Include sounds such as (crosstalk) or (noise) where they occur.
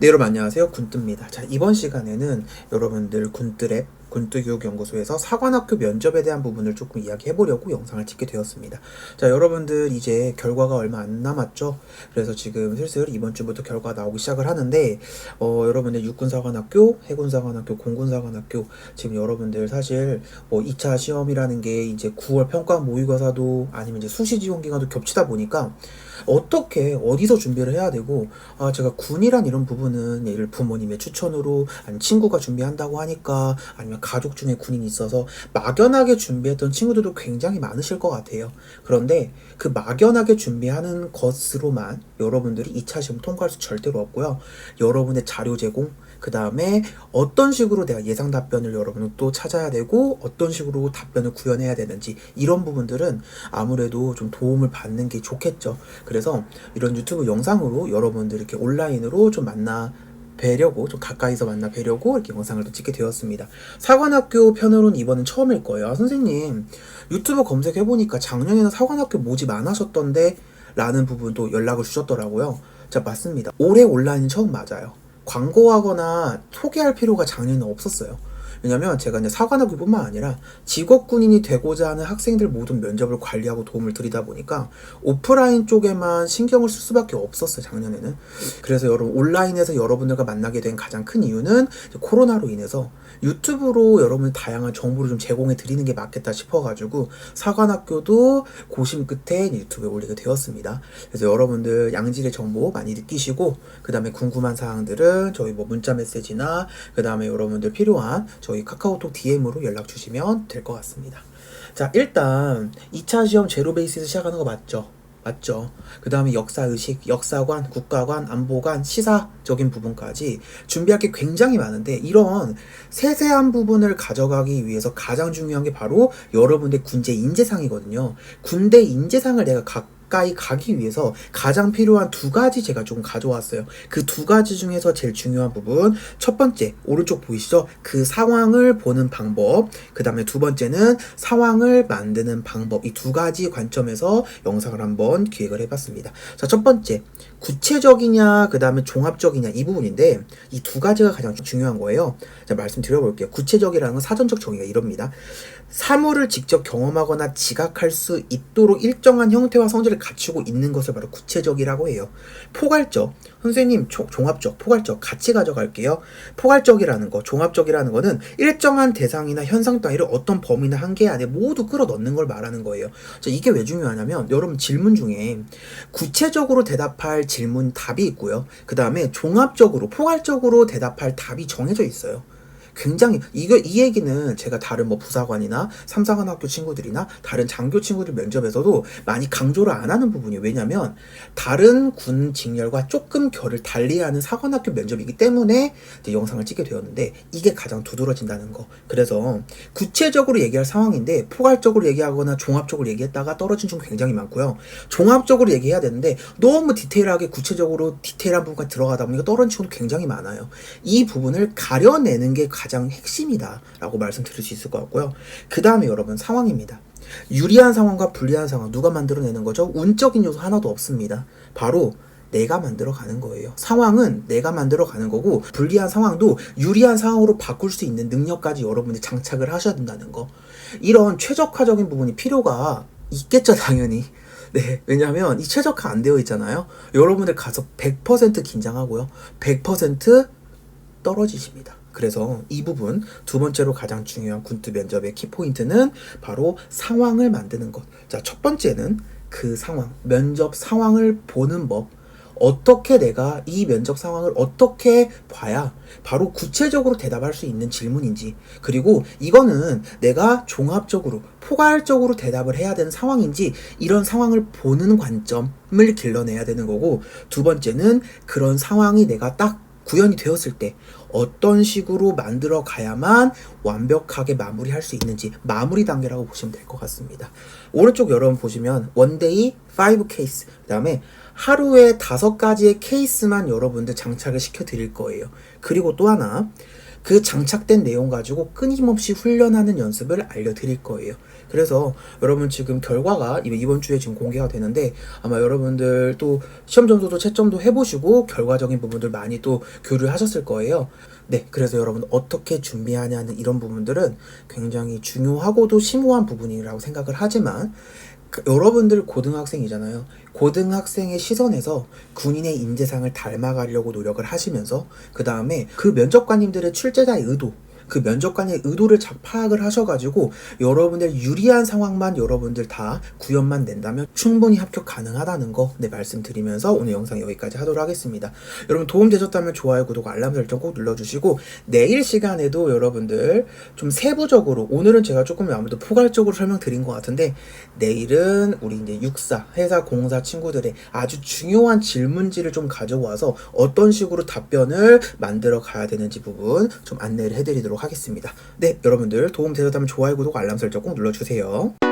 네, 여러분 안녕하세요. 군뜨입니다. 자, 이번 시간에는 여러분들 군뜨랩, 군뜨교육연구소에서 사관학교 면접에 대한 부분을 조금 이야기해 보려고 영상을 찍게 되었습니다. 자, 여러분들 이제 결과가 얼마 안 남았죠? 그래서 지금 슬슬 이번 주부터 결과 나오기 시작을 하는데, 어, 여러분들 육군사관학교, 해군사관학교, 공군사관학교, 지금 여러분들 사실 뭐 2차 시험이라는 게 이제 9월 평가 모의고사도 아니면 이제 수시 지원 기간도 겹치다 보니까 어떻게 어디서 준비를 해야 되고 아 제가 군이란 이런 부분은 예를 부모님의 추천으로 아니면 친구가 준비한다고 하니까 아니면 가족 중에 군인이 있어서 막연하게 준비했던 친구들도 굉장히 많으실 것 같아요. 그런데 그 막연하게 준비하는 것으로만 여러분들이 2차 시험 통과할 수 절대로 없고요. 여러분의 자료 제공 그 다음에 어떤 식으로 내가 예상 답변을 여러분은 또 찾아야 되고 어떤 식으로 답변을 구현해야 되는지 이런 부분들은 아무래도 좀 도움을 받는 게 좋겠죠. 그래서 이런 유튜브 영상으로 여러분들 이렇게 온라인으로 좀 만나 뵈려고 좀 가까이서 만나 뵈려고 이렇게 영상을 또 찍게 되었습니다. 사관학교 편으로는 이번은 처음일 거예요. 아, 선생님 유튜브 검색해 보니까 작년에는 사관학교 모집 안 하셨던데 라는 부분도 연락을 주셨더라고요. 자 맞습니다. 올해 온라인 처음 맞아요. 광고하거나 소개할 필요가 작년에는 없었어요. 왜냐면 제가 이제 사관학교뿐만 아니라 직업군인이 되고자 하는 학생들 모든 면접을 관리하고 도움을 드리다 보니까 오프라인 쪽에만 신경을 쓸 수밖에 없었어요 작년에는. 그래서 여러분 온라인에서 여러분들과 만나게 된 가장 큰 이유는 코로나로 인해서 유튜브로 여러분 다양한 정보를 좀 제공해 드리는 게 맞겠다 싶어가지고 사관학교도 고심 끝에 유튜브에 올리게 되었습니다. 그래서 여러분들 양질의 정보 많이 느끼시고 그 다음에 궁금한 사항들은 저희 뭐 문자 메시지나 그 다음에 여러분들 필요한 저희 카카오톡 DM으로 연락 주시면 될 것 같습니다. 자, 일단 2차 시험 제로 베이스에서 시작하는 거 맞죠? 맞죠. 그 다음에 역사의식, 역사관, 국가관, 안보관, 시사적인 부분까지 준비할 게 굉장히 많은데 이런 세세한 부분을 가져가기 위해서 가장 중요한 게 바로 여러분의 군대 인재상이거든요. 군대 인재상을 내가 각 가까이 가기 위해서 가장 필요한 두 가지 제가 조금 가져왔어요. 그 두 가지 중에서 제일 중요한 부분 첫 번째 오른쪽 보이시죠? 그 상황을 보는 방법. 그 다음에 두 번째는 상황을 만드는 방법. 이 두 가지 관점에서 영상을 한번 기획을 해봤습니다. 자, 첫 번째 구체적이냐 그 다음에 종합적이냐 이 부분인데 이 두 가지가 가장 중요한 거예요. 자, 말씀드려볼게요. 구체적이라는 건 사전적 정의가 이럽니다. 사물을 직접 경험하거나 지각할 수 있도록 일정한 형태와 성질을 갖추고 있는 것을 바로 구체적이라고 해요. 포괄적, 선생님 조, 종합적, 포괄적 같이 가져갈게요. 포괄적이라는 거, 종합적이라는 거는 일정한 대상이나 현상 따위를 어떤 범위나 한계 안에 모두 끌어넣는 걸 말하는 거예요. 자, 이게 왜 중요하냐면 여러분 질문 중에 구체적으로 대답할 질문 답이 있고요. 그 다음에 종합적으로, 포괄적으로 대답할 답이 정해져 있어요. 굉장히 이거 이 얘기는 제가 다른 뭐 부사관이나 삼사관 학교 친구들이나 다른 장교 친구들 면접에서도 많이 강조를 안 하는 부분이에요. 왜냐면 다른 군 직렬과 조금 결을 달리하는 사관학교 면접이기 때문에 영상을 찍게 되었는데 이게 가장 두드러진다는 거. 그래서 구체적으로 얘기할 상황인데 포괄적으로 얘기하거나 종합적으로 얘기했다가 떨어진 중 굉장히 많고요. 종합적으로 얘기해야 되는데 너무 디테일하게 구체적으로 디테일한 부분까지 들어가다 보니까 떨어진 친구도 굉장히 많아요. 이 부분을 가려내는 게 가장 핵심이다라고 말씀드릴 수 있을 것 같고요. 그 다음에 여러분 상황입니다. 유리한 상황과 불리한 상황 누가 만들어내는 거죠? 운적인 요소 하나도 없습니다. 바로 내가 만들어 가는 거예요. 상황은 내가 만들어 가는 거고 불리한 상황도 유리한 상황으로 바꿀 수 있는 능력까지 여러분들이 장착을 하셔야 된다는 거. 이런 최적화적인 부분이 필요가 있겠죠, 당연히. (laughs) 네, 왜냐하면 이 최적화 안 되어 있잖아요. 여러분들 가서 100% 긴장하고요. 100% 떨어지십니다. 그래서 이 부분 두 번째로 가장 중요한 군트 면접의 키포인트는 바로 상황을 만드는 것. 자, 첫 번째는 그 상황, 면접 상황을 보는 법. 어떻게 내가 이 면접 상황을 어떻게 봐야 바로 구체적으로 대답할 수 있는 질문인지 그리고 이거는 내가 종합적으로 포괄적으로 대답을 해야 되는 상황인지 이런 상황을 보는 관점을 길러내야 되는 거고 두 번째는 그런 상황이 내가 딱 구현이 되었을 때 어떤 식으로 만들어 가야만 완벽하게 마무리할 수 있는지 마무리 단계라고 보시면 될 것 같습니다. 오른쪽 여러분 보시면 원데이 5 케이스 그 다음에 하루에 다섯 가지의 케이스만 여러분들 장착을 시켜 드릴 거예요. 그리고 또 하나, 그 장착된 내용 가지고 끊임없이 훈련하는 연습을 알려드릴 거예요. 그래서 여러분 지금 결과가 이번- 주에 지금 공개가 되는데 아마 여러분들 또 시험 점수도 채점도 해보시고 결과적인 부분들 많이 또 교류를 하셨을 거예요. 네, 그래서 여러분 어떻게 준비하냐는 이런 부분들은 굉장히 중요하고도 심오한 부분이라고 생각을 하지만 그- 여러분들 고등학생이잖아요. 고등학생의 시선에서 군인의 인재상을 닮아가려고 노력을 하시면서 그 다음에 그 면접관님들의 출제자의 의도 그 면접관의 의도를 잘 파악을 하셔가지고 여러분들 유리한 상황만 여러분들 다 구현만 낸다면 충분히 합격 가능하다는 거 네, 말씀드리면서 오늘 영상 여기까지 하도록 하겠습니다. 여러분 도움 되셨다면 좋아요, 구독, 알람 설정 꼭 눌러주시고 내일 시간에도 여러분들 좀 세부적으로 오늘은 제가 조금 아무래도 포괄적으로 설명드린 것 같은데 내일은 우리 이제 육사, 회사 공사 친구들의 아주 중요한 질문지를 좀 가져와서 어떤 식으로 답변을 만들어 가야 되는지 부분 좀 안내를 해드리도록 하겠습니다. 네, 여러분들 도움 되셨다면 좋아요, 구독, 알람 설정 꼭 눌러주세요.